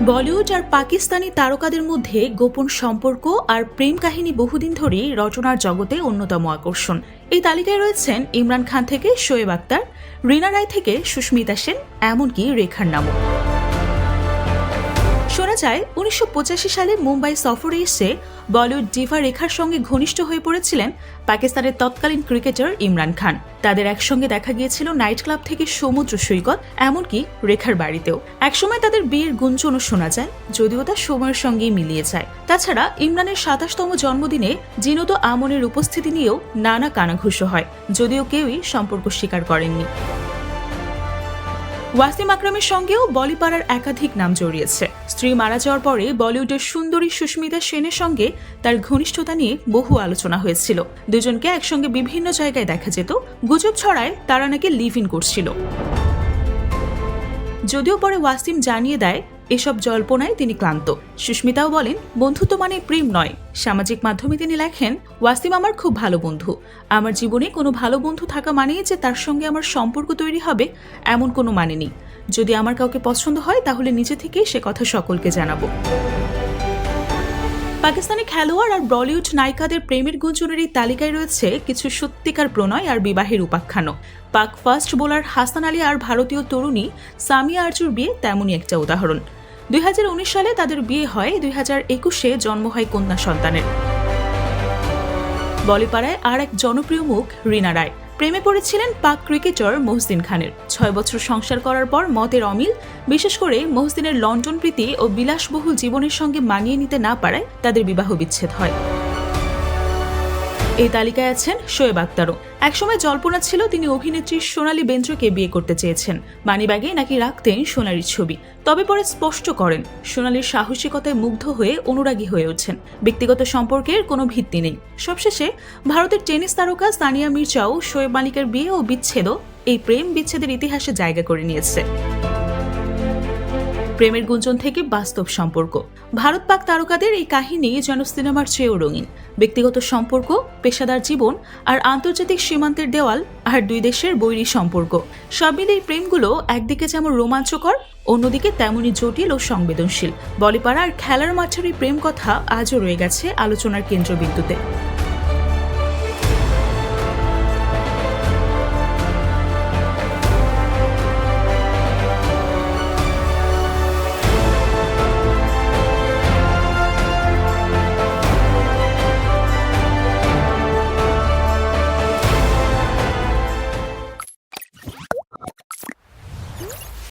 বলিউড আর পাকিস্তানি তারকাদের মধ্যে গোপন সম্পর্ক আর প্রেম কাহিনী বহুদিন ধরেই রচনার জগতে অন্যতম আকর্ষণ। এই তালিকায় রয়েছেন ইমরান খান থেকে শোয়েব আক্তার, রিনা রায় থেকে সুস্মিতা সেন, এমনকি রেখার নামও। শোনা যায়, উনিশশো পঁচাশি সালে মুম্বাই সফরে এসে বলিউড ডিভা রেখার সঙ্গে ঘনিষ্ঠ হয়ে পড়েছিলেন পাকিস্তানের তৎকালীন ক্রিকেটার ইমরান খান। তাদের একসঙ্গে দেখা গিয়েছিল নাইট ক্লাব থেকে সমুদ্র সৈকত, এমনকি রেখার বাড়িতেও। একসময় তাদের বিয়ের গুঞ্জনও শোনা যায়, যদিও তা সময়ের সঙ্গেই মিলিয়ে যায়। তাছাড়া ইমরানের সাতাশতম জন্মদিনে জিনত আমনের উপস্থিতি নিয়েও নানা কানাঘুষো হয়, যদিও কেউই সম্পর্ক স্বীকার করেননি। ওয়াসিম আকরামের সঙ্গেও বলিপাড়ার একাধিক নাম জড়িয়েছে। স্ত্রী মারা যাওয়ার পরে বলিউডের সুন্দরী সুস্মিতা সেনের সঙ্গে তার ঘনিষ্ঠতা নিয়ে বহু আলোচনা হয়েছিল। দুজনকে একসঙ্গে বিভিন্ন জায়গায় দেখা যেত। গুজব ছড়ায় তারা নাকি লিভ ইন করছিল। যদিও পরে ওয়াসিম জানিয়ে দেয় এসব জল্পনায় তিনি ক্লান্ত। সুস্মিতাও বলেন, বন্ধুত্ব মানে প্রেম নয়। সামাজিক মাধ্যমে তিনি লেখেন, ওয়াসিম আমার খুব ভালো বন্ধু। আমার জীবনে কোনো ভালো বন্ধু থাকা মানেই যে তার সঙ্গে আমার সম্পর্ক তৈরি হবে, এমন কোনো মানে নেই। যদি আমার কাউকে পছন্দ হয়, তাহলে নিজে থেকেই সে কথা সকলকে জানাব। পাকিস্তানি খেলোয়াড় আর বলিউড নায়িকাদের প্রেমের গুঞ্জনের এই তালিকায় রয়েছে কিছু সত্যিকার প্রণয় আর বিবাহের উপাখ্যানও পাক ফার্স্ট বোলার হাসান আলী আর ভারতীয় তরুণী সামিয়া আর্জুর বিয়ে তেমনই একটা উদাহরণ। দুই হাজার উনিশ সালে তাদের বিয়ে হয়, দুই একুশে জন্ম হয় কন্যা সন্তানের। বলিপাড়ায় আর এক জনপ্রিয় মুখ রীনা রায়। প্রেমে পড়েছিলেন পাক ক্রিকেটার মহসিন খানের। ছয় বছর সংসার করার পর মতের অমিল, বিশেষ করে মহসিনের লন্ডন প্রীতি ও বিলাসবহুল জীবনের সঙ্গে মানিয়ে নিতে না পারায় তাদের বিবাহ বিচ্ছেদ হয়। এই তালিকায় আছেন শোয়েব আক্তারও। একসময় জল্পনা ছিল তিনি অভিনেত্রী সোনালী বেন্দ্রকে বিয়ে করতে চেয়েছেন। মানিব্যাগে নাকি রাখতেন সোনালির ছবি। তবে পরে স্পষ্ট করেন, সোনালির সাহসিকতায় মুগ্ধ হয়ে অনুরাগী হয়ে ওঠেন ব্যক্তিগত সম্পর্কের কোনো ভিত্তি নেই। সবশেষে, ভারতের টেনিস তারকা সানিয়া মির্জাও শোয়েব মালিকের বিয়ে ও বিচ্ছেদও এই প্রেম বিচ্ছেদের ইতিহাসে জায়গা করে নিয়েছে। প্রেমের গুঞ্জন থেকে বাস্তব সম্পর্ক। ভারত পাক তারকাদের এই কাহিনী যেন সিনেমার চেয়েও রঙিন। ব্যক্তিগত সম্পর্ক, পেশাদার জীবন আর আন্তর্জাতিক সীমান্তের দেওয়াল আর দুই দেশের বৈরী সম্পর্ক। সব মিলে এই প্রেমগুলো একদিকে যেমন রোমাঞ্চকর, অন্যদিকে তেমনই জটিল ও সংবেদনশীল। বলিপাড়া আর খেলার মাঠের এই প্রেম কথা আজও রয়ে গেছে আলোচনার কেন্দ্রবিন্দুতে।